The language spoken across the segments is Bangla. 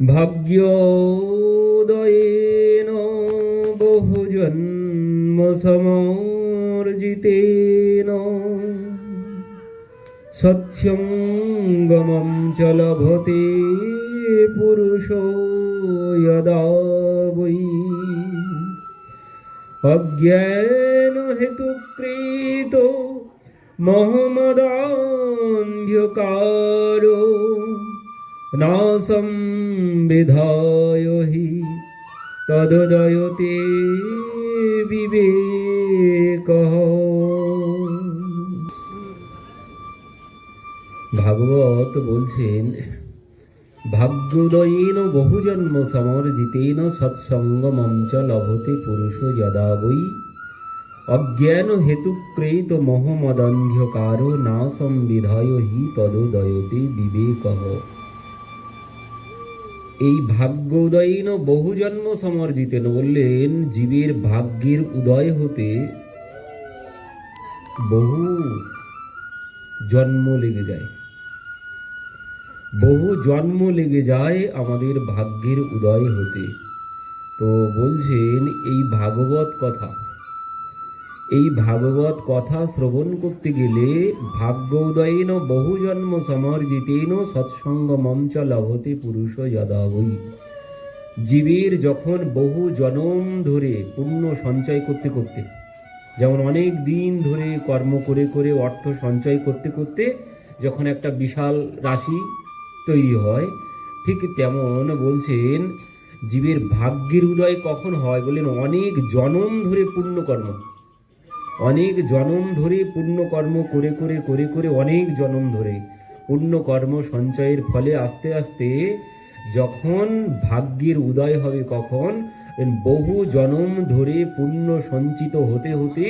ভাগ্যোদয়েন বহুজন্ম সমর্জিতেন সৎসঙ্গমম চ লভতে পুরুষো যদা বৈ। অজ্ঞান হেতুকৃত মহমদান্ধ্যকার। নাসম বিধায় হি তদদয়তে বিবেক ভাগবত বলছেন ভাগ্যোদয়েন বহুজন্ম সমর্জিতেন সৎসঙ্গমম চ লভতে পুরুষ যদা বৈ অজ্ঞান হেতুক্রেত মহমদন্ধ্যকার না সংবিধায় হি তদোদয়তে বিবেক এই ভাগ্যোদয়ীন বহুজন্ম সমর্জিতেন বললেন, জীবের ভাগ্যের উদয় হতে বহু জন্ম লেগে যায়। বহু জন্ম লেগে যায় আমাদের ভাগ্যের উদয় হতে। তো বলছেন, এই ভাগবত কথা এই ভাগবত কথা শ্রবণ করতে গেলে ভাগ্য উদয়েন বহু জন্ম সমর্জিতেন সৎসঙ্গ মঞ্চ লভতে পুরুষ যদাবই জীবের যখন বহু জনম ধরে পুণ্য সঞ্চয় করতে করতে, যেমন অনেক দিন ধরে কর্ম করে করে অর্থ সঞ্চয় করতে করতে যখন একটা বিশাল রাশি তৈরি হয়, ঠিক তেমন বলছেন, জীবের ভাগ্যের উদয় কখন হয় বলেন অনেক জনম ধরে পুণ্যকর্ম অনেক জনম ধরে পুণ্যকর্ম করে করে করে করে অনেক জনম ধরে। পুণ্যকর্ম সঞ্চয়ের ফলে আস্তে আস্তে যখন ভাগ্যের উদয় হবে কখন, বহু জনম ধরে পুণ্য সঞ্চিত হতে হতে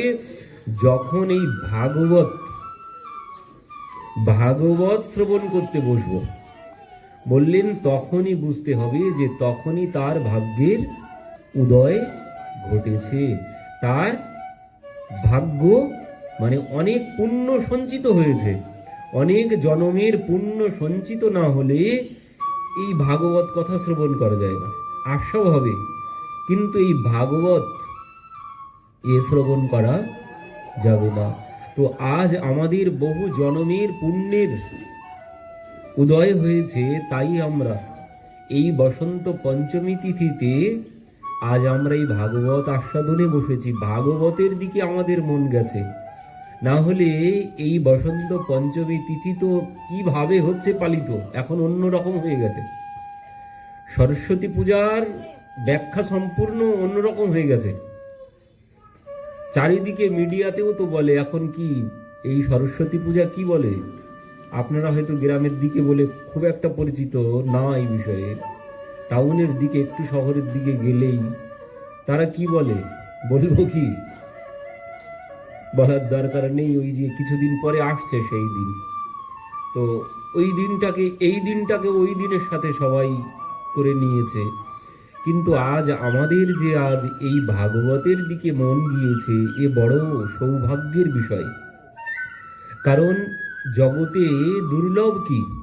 যখন এই ভাগবত ভাগবত শ্রবণ করতে বসব। বললেন, তখনই বুঝতে হবে যে তখনই তার ভাগ্যের উদয় ঘটেছে। তার ভাগ্য মানে অনেক পুণ্য সঞ্চিত হয়েছে। অনেক জনমের পুণ্য সঞ্চিত না হলে এই ভাগবত কথা শ্রবণ করা যায় না। আশাও হবে। কিন্তু এই ভাগবত এ শ্রবণ করা যাবে না। তো আজ আমাদের বহু জনমের পুণ্যের উদয় হয়েছে, তাই আমরা এই বসন্ত পঞ্চমী তিথিতে আজ আমরা এই ভাগবত আস্বাদনে বসেছি। ভাগবতের দিকে আমাদের মন গেছে। না হলে এই বসন্ত পঞ্চমী তিথি তো কীভাবে হচ্ছে পালিত? এখন অন্য রকম হয়ে গেছে। সরস্বতী পূজার ব্যাখ্যা সম্পূর্ণ অন্যরকম হয়ে গেছে। চারিদিকে মিডিয়াতেও তো বলে, এখন কি এই সরস্বতী পূজা কি বলে? আপনারা হয়তো গ্রামের দিকে বলে খুব একটা পরিচিত না এই বিষয়ে। টাউনের দিকে, একটু শহরের দিকে গেলেই তারা কি বলে? বলব কি? বলার দরকার নেই ওই যে কিছুদিন পরে আসছে সেই দিন। তো ওই দিনটাকে, এই দিনটাকে ওই দিনের সাথে সবাই করে নিয়েছে। কিন্তু আজ আমাদের যে আজ এই ভাগবতের দিকে মন গিয়েছে এ বড় সৌভাগ্যের বিষয়। কারণ জগতে দুর্লভ কি?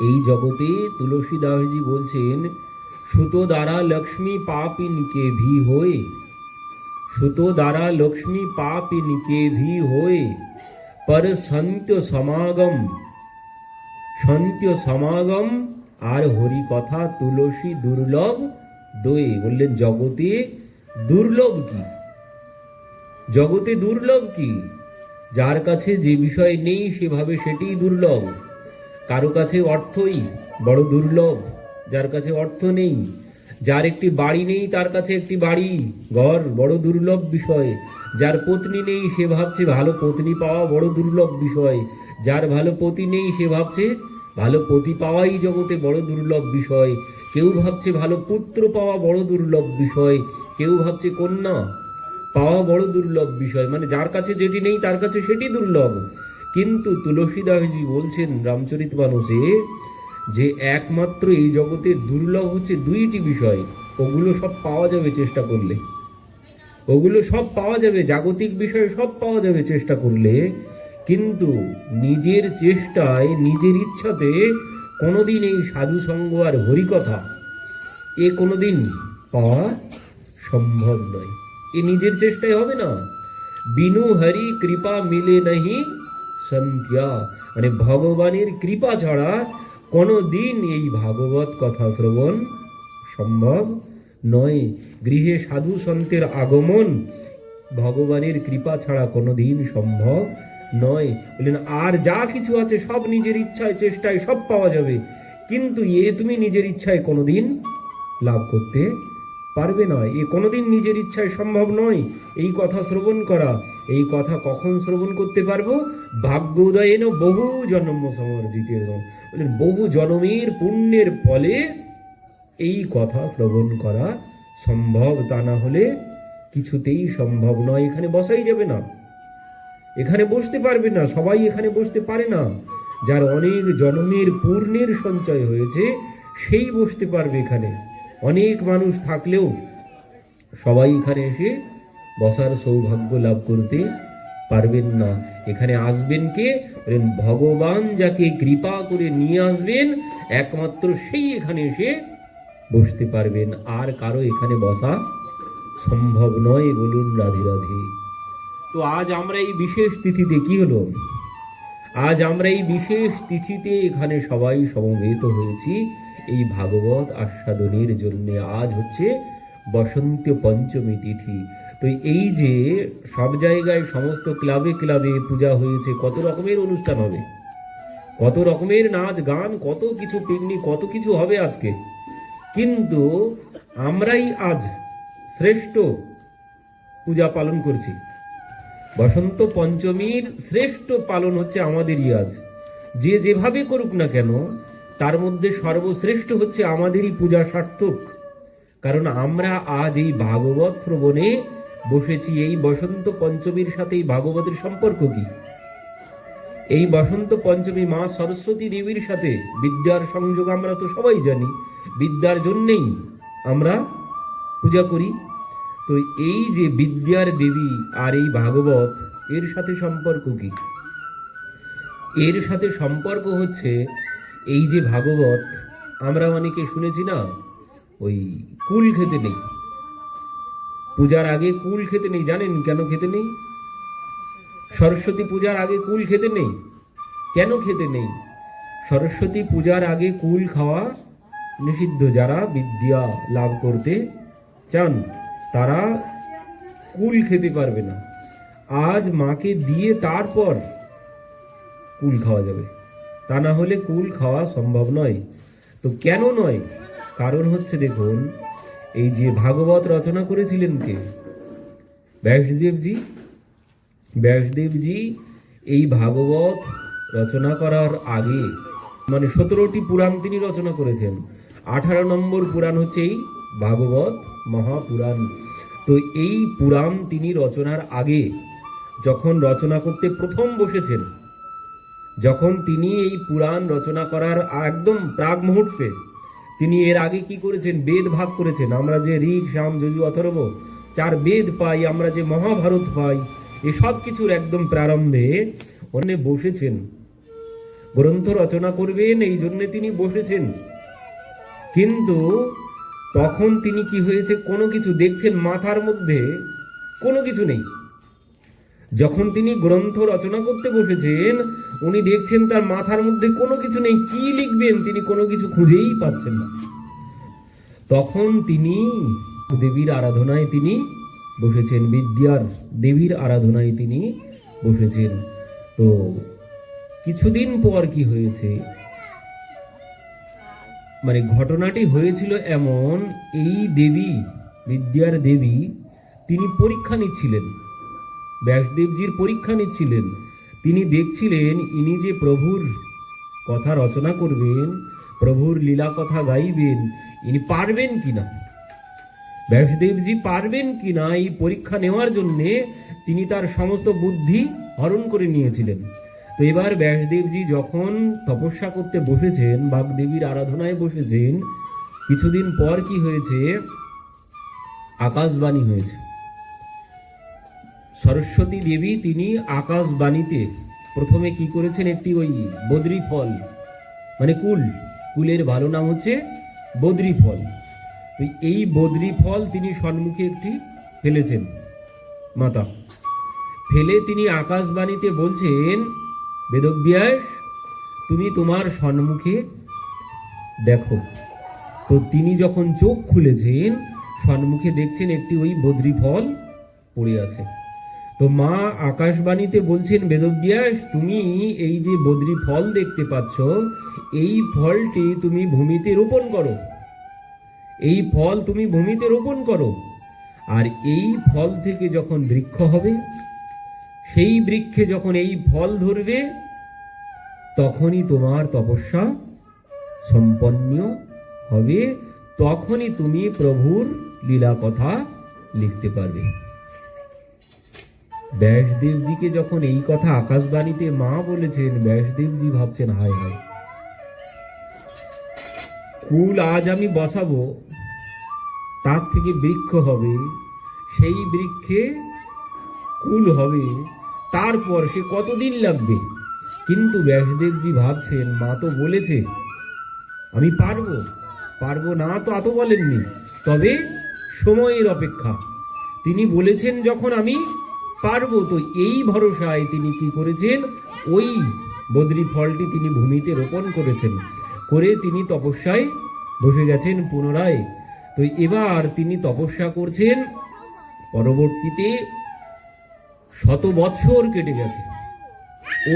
এই জগতে তুলসীদাসজি বলছেন, সুত দ্বারা লক্ষ্মী পাপিন কে ভি হয়ে, সুত দ্বারা লক্ষ্মী পাপিন কে ভি হয়ে, পর সন্ত সমাগম সন্ত সমাগম, আর হরি কথা তুলসী দুর্লভ দয়ে। বললেন, জগতে দুর্লভ কি? জগতে দুর্লভ কি? যার কাছে যে বিষয় নেই, সেভাবে সেটিই দুর্লভ। কারও কাছে অর্থই বড় দুর্লভ, যার কাছে অর্থ নেই, যার একটি বাড়ি নেই, তার কাছে একটি বাড়ি। ঘর বড় দুর্লভ বিষয়, যার পত্নী নেই, সে ভাবছে ভালো পত্নী পাওয়া বড় দুর্লভ বিষয়, যার ভালো পতি নেই, সে ভাবছে ভালো পতি পাওয়াই জগতে বড় দুর্লভ বিষয়। কেউ ভাবছে ভালো পুত্র পাওয়া বড় দুর্লভ বিষয়, কেউ ভাবছে কন্যা পাওয়া বড় দুর্লভ বিষয়। মানে যার কাছে যেটি নেই, তার কাছে সেটি দুর্লভ। কিন্তু তুলসীদাসজি বলছেন, রামচরিত মানসে, যে একমাত্র এই জগতে দুর্লভ হচ্ছে দুইটি বিষয়। ওগুলো সব পাওয়া যাবে চেষ্টা করলে। ওগুলো সব পাওয়া যাবে, জাগতিক বিষয় সব পাওয়া যাবে চেষ্টা করলে, কিন্তু নিজের চেষ্টায়, নিজের ইচ্ছাতে কোনোদিন এই সাধু সঙ্গ আর হরিকথা এ কোনোদিন পাওয়া সম্ভব নয়। এ নিজের চেষ্টায় হবে না। বিনু হরি, কৃপা মিলে নাহি সন্ধ্যা। মানে ভগবানের কৃপা ছাড়া কোনো দিন এই ভাগবত কথা শ্রবণ সম্ভব নয়। গৃহে সাধু সন্তের আগমন ভগবানের কৃপা ছাড়া কোনো দিন সম্ভব নয়। বললেন, আর যা কিছু আছে সব নিজের ইচ্ছায়, চেষ্টায় সব পাওয়া যাবে। কিন্তু এ তুমি নিজের ইচ্ছায় কোনোদিন লাভ করতে পারবে না এ কোনোদিন নিজের ইচ্ছায় সম্ভব নয় এই কথা শ্রবণ করা। এই কথা কখন শ্রবণ করতে পারব? ভাগ্য উদয়েন বহু জন্ম সমর্জিত। বললেন বহু জন্মের পুণ্যের ফলে এই কথা শ্রবণ করা সম্ভব। তা না হলে কিছুতেই সম্ভব নয়। এখানে বসাই যাবে না। এখানে বসতে পারবে না। সবাই এখানে বসতে পারে না। যার অনেক জন্মের পূর্ণের সঞ্চয় হয়েছে, সেই বসতে পারবে এখানে। অনেক মানুষ থাকলেও সবাই এখানে এসে বসার সৌভাগ্য লাভ করতে পারবেন না। এখানে আসবেন কে? ভগবান যাকে কৃপা করে নিয়ে আসবেন, একমাত্র সেই এখানে এসে বসতে পারবেন। আর কারও এখানে বসা সম্ভব নয় বলুন রাধে রাধে। তো আজ আমরা এই বিশেষ তিথিতে কি হলো? আজ আমরা এই বিশেষ তিথিতে এখানে সবাই সমবেত হয়েছি। এই ভাগবত আস্বাদনের জন্য আজ হচ্ছে বসন্ত পঞ্চমী তিথি। তো এই যে সব জায়গায় সমস্ত ক্লাবে ক্লাবে পূজা হয়েছে, কত রকমের অনুষ্ঠান হবে? কত রকমের নাচ গান, কত কিছু পিকনিক, কত কিছু হবে আজকে? কিন্তু আমরাই আজ শ্রেষ্ঠ পূজা পালন করছি। বসন্ত পঞ্চমীর শ্রেষ্ঠ পালন হচ্ছে আমাদেরই আজ। যে যেভাবে করুক না কেন তার মধ্যে সর্বশ্রেষ্ঠ হচ্ছে আমাদেরই পূজা সার্থক। কারণ আমরা আজ এই ভাগবত শ্রবণে বসেছি, এই বসন্ত পঞ্চমীর সাথে এই ভাগবতের সম্পর্ক কি? এই বসন্ত পঞ্চমী মা সরস্বতী দেবীর সাথে বিদ্যার সংযোগ আমরা তো সবাই জানি, বিদ্যার জন্যেই আমরা পূজা করি। তো এই যে বিদ্যার দেবী আর এই ভাগবত, এর সাথে সম্পর্ক কি? এর সাথে সম্পর্ক হচ্ছে এই যে ভাগবত, আমরা অনেকে শুনেছি না, ওই কুল খেতে নেই। পূজার আগে কুল খেতে নেই, জানেন কেন খেতে নেই? সরস্বতী পূজার আগে কুল খেতে নেই? কেন খেতে নেই? সরস্বতী পূজার আগে কুল খাওয়া নিষিদ্ধ, যারা বিদ্যা লাভ করতে চান, তারা কুল খেতে পারবে না। আজ মাকে দিয়ে তারপর কুল খাওয়া যাবে। তা না হলে কুল খাওয়া সম্ভব নয়। তো কেন নয়? কারণ হচ্ছে দেখুন, এই যে ভাগবত রচনা করেছিলেন কে? ব্যাসদেবজি। ব্যাসদেবজি এই ভাগবত রচনা করার আগে মানে সতেরোটি পুরাণ তিনি রচনা করেছেন। আঠারো নম্বর পুরাণ হচ্ছে এই ভাগবত মহাপুরাণ। তো এই পুরাণ তিনি রচনার আগে, যখন রচনা করতে প্রথম বসেছেন যখন তিনি এই পুরাণ রচনা করার একদম প্রাগ মুহূর্তে, তিনি এর আগে কি করেছেন? বেদ ভাগ করেছেন। আমরা যে ঋগ, শ্যাম, যজু, অথর্ব, চার বেদ পাই, আমরা যে মহাভারত পাই এসব কিছুর একদম প্রারম্ভে অন্য বসেছেন। গ্রন্থ রচনা করবেন, এই জন্য তিনি বসেছেন। কিন্তু তখন তিনি কি হয়েছে? কোনো কিছু দেখছেন মাথার মধ্যে, কোনো কিছু নেই। যখন তিনি গ্রন্থ রচনা করতে বসেছেন, উনি দেখছেন তার মাথার মধ্যে কোনো কিছু নেই। কি লিখবেন তিনি? কোনো কিছু খুঁজেই পাচ্ছেন না। তখন তিনি দেবীর আরাধনায় তিনি বসেছেন, বিদ্যার দেবীর আরাধনায় তিনি বসেছেন। তো কিছুদিন পর কি হয়েছে? মানে ঘটনাটি হয়েছিল এমন, এই দেবী, বিদ্যার দেবী, তিনি পরীক্ষা নিচ্ছিলেন। ব্যাসদেবজির পরীক্ষা নিচ্ছিলেন। তিনি দেখছিলেন, ইনি যে প্রভুর কথা রচনা করবেন, প্রভুর লীলা কথা গাইবেন, ইনি পারবেন কিনা? ব্যাসদেবজি পারবেন কিনা এই পরীক্ষা নেওয়ার জন্যে তিনি তার সমস্ত বুদ্ধি হরণ করে নিয়েছিলেন। তো এবার ব্যাসদেবজি যখন তপস্যা করতে বসেছেন, বাগদেবীর আরাধনায় বসেছেন, কিছুদিন পর কি হয়েছে? আকাশবাণী হয়েছে। সরস্বতী দেবী তিনি আকাশবাণীতে প্রথমে কি করেছেন একটি ওই বদ্রি ফল মানে কুল, কুলের ভালো নাম হচ্ছে বদ্রি ফল। তো এই বদ্রি ফল তিনি সম্মুখে একটি ফেলেছেন, মাতা। ফেলে তিনি আকাশবাণীতে বলছেন, বেদব্যাস, তুমি তোমার সম্মুখে দেখো। তো তিনি যখন চোখ খুলেছেন সম্মুখে দেখছেন একটি ওই বদ্রি ফল পড়ে আছে। তো মা আকাশবাণীতে বলছেন, বেদব্যাস, তুমি এই যে বদ্রি ফল দেখতে পাচ্ছ, এই ফলটি তুমি ভূমিতে রোপণ করো। এই ফল তুমি ভূমিতে রোপণ করো। আর এই ফল থেকে যখন বৃক্ষ হবে, সেই বৃক্ষে যখন এই ফল ধরবে, তখনই তোমার তপস্যা সম্পন্ন হবে। তখনই তুমি প্রভুর লীলা কথা লিখতে পারবে। ব্যাসদেবজিকে যখন এই কথা আকাশবাণীতে মা বলেছেন, ব্যাসদেবজি ভাবছেন, হায় হায়। কুল আজ আমি বসাবো, তার থেকে বৃক্ষ হবে, সেই বৃক্ষে কুল হবে, তারপর সে কতদিন লাগবে? কিন্তু ব্যাসদেবজি ভাবছেন, মা তো বলেছে, আমি পারব। পারব না তো এত বলেননি। তবে সময়ের অপেক্ষা। তিনি বলেছেন, যখন আমি পারব তো এই ভরসায় তিনি কি করেছেন? ওই বদ্রি ফলটি তিনি ভূমিতে রোপণ করেছেন। করে তিনি তপস্যায় বসে গেছেন পুনরায়। তো এবার তিনি তপস্যা করছেন। পরবর্তীতে শত বৎসর কেটে গেছে।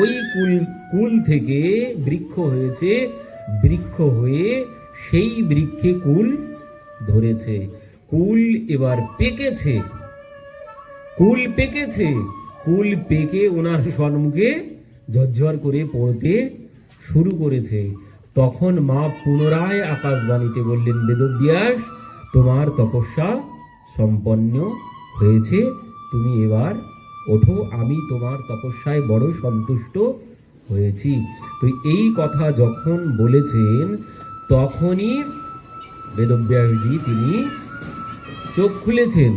ওই কুল কুল থেকে বৃক্ষ হয়েছে। বৃক্ষ হয়ে সেই বৃক্ষে কুল ধরেছে। কুল এবার পেকেছে। কুল পেকেছে। কুল পেকে ওনার সম্মুখে ঝরঝর করে পড়তে শুরু করেছে। তখন মা পুনরায় আকাশবাণীতে বললেন, বেদব্যাস, তোমার তপস্যা সম্পন্ন হয়েছে। তুমি এবার ওঠো, আমি তোমার তপস্যায় বড় সন্তুষ্ট হয়েছি। তো এই কথা যখন বলেছেন, তখনই বেদব্যাসজি তিনি চোখ খুলেছেন।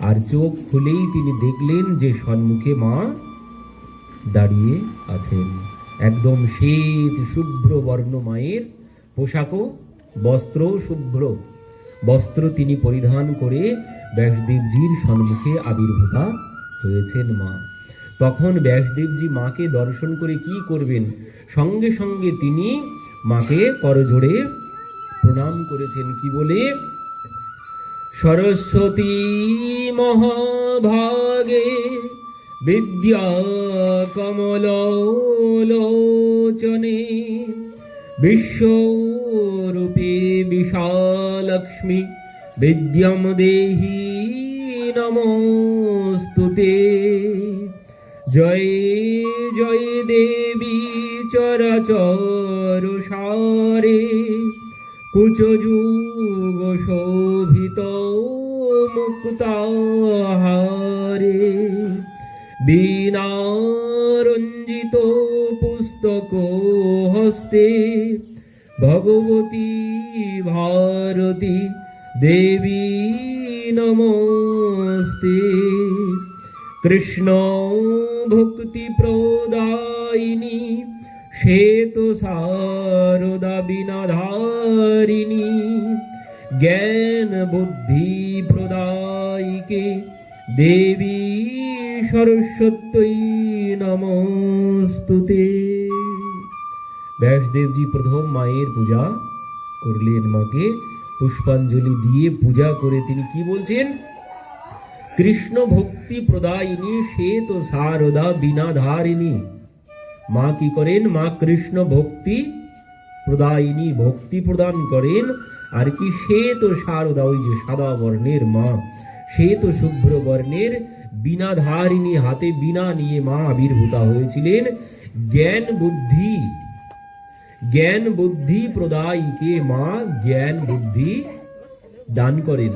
আর চোখ খুলেই তিনি দেখলেন যে সম্মুখে মা দাঁড়িয়ে আছেন। একদম শ্বেত, শুভ্র বর্ণ মায়ের পোশাকও বস্ত্র শুভ্র। বস্ত্র তিনি পরিধান করে ব্যাসদেবজির সম্মুখে আবির্ভূতা হয়েছেন মা। তখন ব্যাসদেবজি মাকে দর্শন করে কি করবেন? সঙ্গে সঙ্গে তিনি মাকে করজোড়ে প্রণাম করেছেন। কি বলে? সরস্বতী মহাভাগে বিদ্যা কমল লোচনে বিশ্বরূপে বিশালক্ষ্মী বিদ্যম দেহি নমস্তুতে জয় জয় দেবী চরচর সারে, কুচযুগ মুক্তাহারে বীণারঞ্জিত পুস্তক হস্তে ভগবতী ভারতী দেবী নমস্তে কৃষ্ণ ভক্তি প্রদায়িনী শ্বেত সারদা বিনাধারিণী জ্ঞান বুদ্ধি প্রদায়িকে দেবী সরস্বত্যই নমস্তুতে। ব্যাসদেবজি প্রথম মায়ের পূজা করলেন মাকে। পুষ্পাঞ্জলি দিয়ে পূজা করে তিনি কি বলছেন? কৃষ্ণ ভক্তি প্রদায়িনী শ্বেত সারদা বিনাধারিণী। মা কি করেন? মা কৃষ্ণ ভক্তি প্রদায়িনী ভক্তি প্রদান করেন। আর কি শ্বেত সারদা, ওই যে সাদা বর্ণের মা। শ্বেত শুভ্র বর্ণের বিনা বিনাধারিণী হাতে বিনা নিয়ে মা আবির্ভূতা হয়েছিলেন। জ্ঞান বুদ্ধি জ্ঞান বুদ্ধি প্রদায়ীকে মা? জ্ঞান বুদ্ধি দান করেন।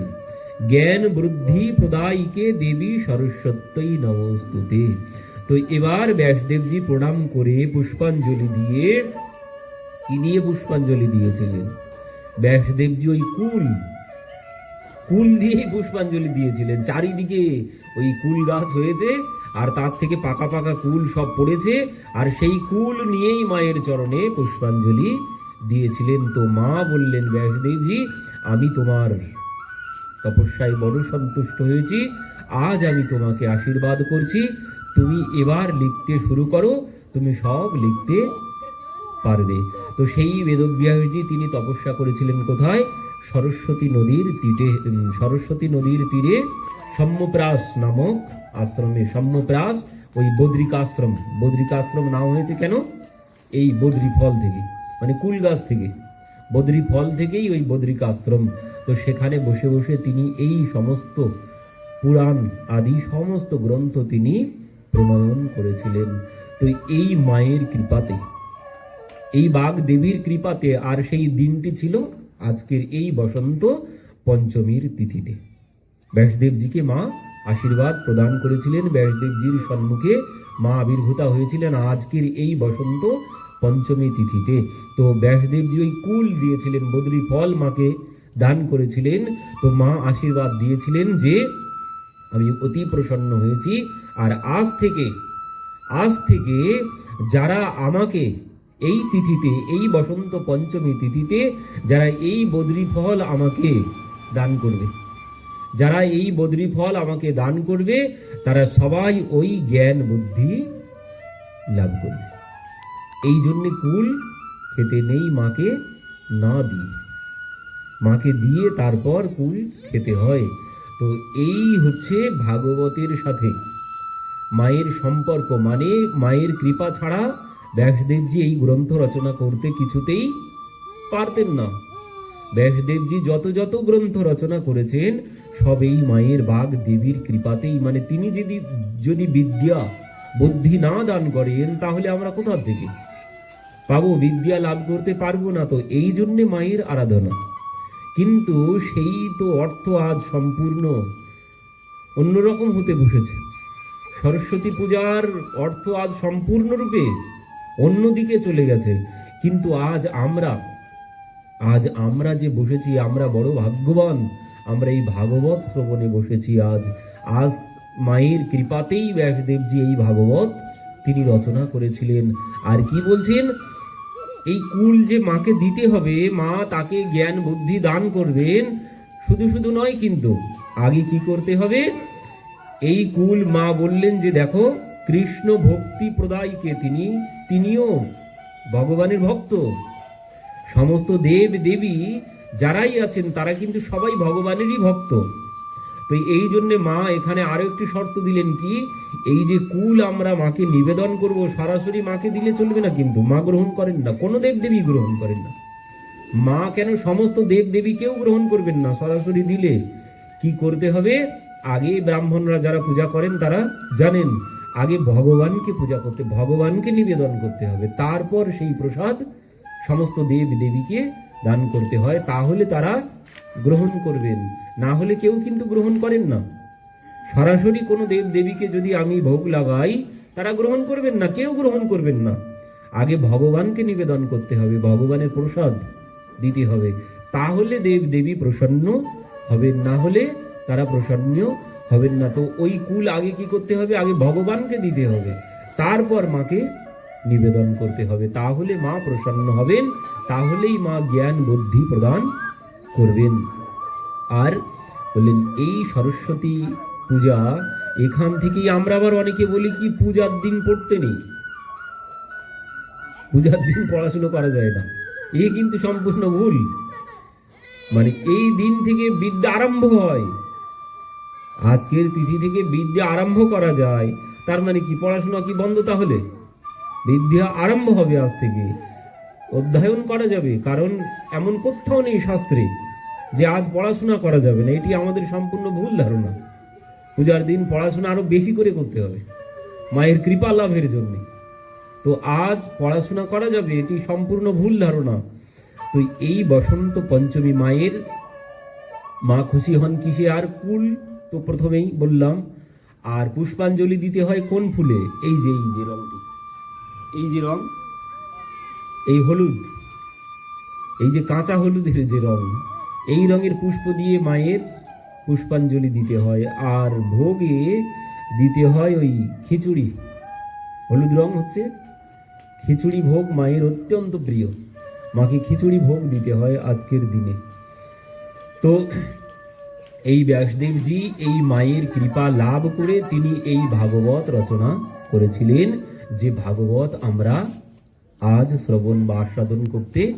জ্ঞান বুদ্ধি প্রদায়ীকে দেবী সরস্বত্যই নমস্তুতে। তো এবার ব্যাসদেবজি প্রণাম করে পুষ্পাঞ্জলি দিয়ে, কি পুষ্পাঞ্জলি দিয়েছিলেন? ব্যাসদেবজি ওই কুল কুল দিয়েই পুষ্পাঞ্জলি দিয়েছিলেন। চারিদিকে ওই কুল গাছ হয়েছে, আর তার থেকে পাকা পাকা কুল সব পড়েছে, আর সেই কুল নিয়েই মায়ের চরণে পুষ্পাঞ্জলি দিয়েছিলেন। তো মা বললেন, ব্যাসদেবজি, আমি তোমার তপস্যায় বড় সন্তুষ্ট হয়েছি। আজ আমি তোমাকে আশীর্বাদ করছি। তুমি এবার লিখতে শুরু করো, তুমি সব লিখতে পারবে। তো সেই বেদব্যাসজি, তিনি তপস্যা করেছিলেন কোথায়? সরস্বতী নদীর তীরে সরস্বতী নদীর তীরে সম্যপ্রাস নামক আশ্রমে সম্যপ্রাস ওই বদ্রিকাশ্রম। বদ্রিকাশ্রম নাম হয়েছে কেন? এই বদ্রি ফল থেকে মানে কুল গাছ থেকে। বদ্রি ফল থেকেই ওই বদ্রিকাশ্রম। তো সেখানে বসে বসে তিনি এই সমস্ত পুরাণ আদি সমস্ত গ্রন্থ তিনি প্রণয়ন করেছিলেন। তো এই মায়ের কৃপাতে, এই বাঘ দেবীর কৃপাতে আর সেই দিনটি ছিল আজকের এই বসন্ত পঞ্চমীর তিথিতে। ব্যাসদেবজিকে মা আশীর্বাদ প্রদান করেছিলেন। ব্যাসদেবজির সম্মুখে মা আবির্ভূতা হয়েছিলেন আজকের এই বসন্ত পঞ্চমী তিথিতে। তো ব্যাসদেবজি ওই কুল দিয়েছিলেন বদ্রি ফল মাকে দান করেছিলেন। তো মা আশীর্বাদ দিয়েছিলেন যে আমি অতি প্রসন্ন হয়েছি। আর আজ থেকে আজ থেকে যারা আমাকে এই তিথিতে, এই বসন্ত পঞ্চমী তিথিতে যারা এই বদ্রি ফল আমাকে দান করবে। যারা এই বদ্রি ফল আমাকে দান করবে, তারা সবাই ওই জ্ঞান বুদ্ধি লাভ করবে। এই জন্যে কুল খেতে নেই মাকে না দিয়ে। মাকে দিয়ে তারপর কুল খেতে হয়। তো এই হচ্ছে ভাগবতের সাথে। মায়ের সম্পর্ক মানে মায়ের কৃপা ছাড়া ব্যাসদেবজি এই গ্রন্থ রচনা করতে কিছুতেই পারতেন না। ব্যাসদেবজি যত যত গ্রন্থ রচনা করেছেন সবেই মায়ের বাঘ দেবীর কৃপাতেই। মানে তিনি যদি যদি বিদ্যা, বুদ্ধি না দান করেন, তাহলে আমরা কোথা থেকে? পাবো বিদ্যা লাভ করতে পারব না তো, এই জন্যে মায়ের আরাধনা। কিন্তু সেই তো অর্থ আজ সম্পূর্ণ অন্যরকম হতে বসেছে। সরস্বতী পূজার অর্থ আজ সম্পূর্ণরূপে অন্যদিকে চলে গেছে। কিন্তু আজ আমরা আজ আমরা যে বসেছি, আমরা বড় ভাগ্যবান। আমরা এই ভাগবত শ্রবণে বসেছি আজ। আজ মায়ের কৃপাতেই ব্যাসদেবজি এই ভাগবত তিনি রচনা করেছিলেন। আর কি বলছেন? এই কুল যে মাকে দিতে হবে, মা তাকে জ্ঞান বুদ্ধি দান করবেন, শুধু শুধু নয় কিন্তু, আগে কি করতে হবে? এই কুল মা বললেন যে দেখো কৃষ্ণ ভক্তি প্রদায়কে তিনি, তিনিও ভগবানের ভক্ত। সমস্ত দেব দেবী যারাই আছেন, তারা কিন্তু সবাই ভগবানেরই ভক্ত। তো এই জন্যে মা এখানে আরও একটি শর্ত দিলেন কি, এই যে কুল আমরা মাকে নিবেদন করব, সরাসরি মাকে দিলে চলবে না কিন্তু, মা গ্রহণ করেন না, কোনো দেব দেবী গ্রহণ করেন না। মা কেন সমস্ত দেব দেবী কেউ গ্রহণ করবেন না, সরাসরি দিলে? কি করতে হবে? আগে ব্রাহ্মণরা যারা পূজা করেন, তারা জানেন। আগে ভগবানকে পূজা করতে, ভগবানকে নিবেদন করতে হবে। তারপর সেই প্রসাদ সমস্ত দেব দেবীকে দান করতে হয়। তাহলে তারা গ্রহণ করবেন। না হলে কেউ কিন্তু গ্রহণ করেন না। সরাসরি কোনো দেব দেবীকে যদি আমি ভোগ লাগাই, তারা গ্রহণ করবেন না, কেউ গ্রহণ করবেন না। আগে ভগবানকে নিবেদন করতে হবে, ভগবানের প্রসাদ দিতে হবে। তাহলে দেব দেবী প্রসন্ন হবেন। না হলে তারা প্রসন্ন হবেন না। তো ওই কুল আগে কি করতে হবে? আগে ভগবানকে দিতে হবে। তারপর মাকে নিবেদন করতে হবে। তাহলে মা প্রসন্ন হবেন। তাহলেই মা জ্ঞান বুদ্ধি প্রদান করবেন। আর বললেন, এই সরস্বতী পূজা, এখান থেকেই আমরা আবার অনেকে বলি কি, পূজার দিন পড়তে নেই। পূজার দিন পড়াশুনো করা যায় না। এ কিন্তু সম্পূর্ণ ভুল। মানে এই দিন থেকে বিদ্যা আরম্ভ হয়। আজকের তিথি থেকে বিদ্যা আরম্ভ করা যায়। তার মানে কি? পড়াশোনা কি বন্ধ তাহলে? বিদ্যা আরম্ভ হবে আজ থেকে। অধ্যয়ন করা যাবে, কারণ এমন কোথাও নেই শাস্ত্রে যে আজ পড়াশোনা করা যাবে না। এটি আমাদের সম্পূর্ণ ভুল ধারণা। পূজার দিন পড়াশোনা আরও বেশি করে করতে হবে, মায়ের কৃপা লাভের জন্য। তো আজ পড়াশোনা করা যাবে, এটি সম্পূর্ণ ভুল ধারণা। তো এই বসন্ত পঞ্চমী মায়ের মা খুশি হন কিসে? আর কুল তো প্রথমেই বললাম, আর পুষ্পাঞ্জলি দিতে হয় কোন ফুলে? এই যে এই যে রংটি। এই যে রং, এই হলুদ। এই যে কাঁচা হলুদের যে রং, এই রঙের পুষ্প দিয়ে মায়ের পুষ্পাঞ্জলি দিতে হয়। আর ভোগে দিতে হয় ওই খিচুড়ি। হলুদ রং হচ্ছে খিচুড়ি ভোগ মায়ের অত্যন্ত প্রিয়। মাকে খিচুড়ি ভোগ দিতে হয় আজকের দিনে। তো এই ব্যাসদেবজি এই মায়ের কৃপা লাভ করে তিনি এই ভাগবত রচনা করেছিলেন। যে ভাগবত আমরা আজ শ্রবণ বা আস্বাদন করতে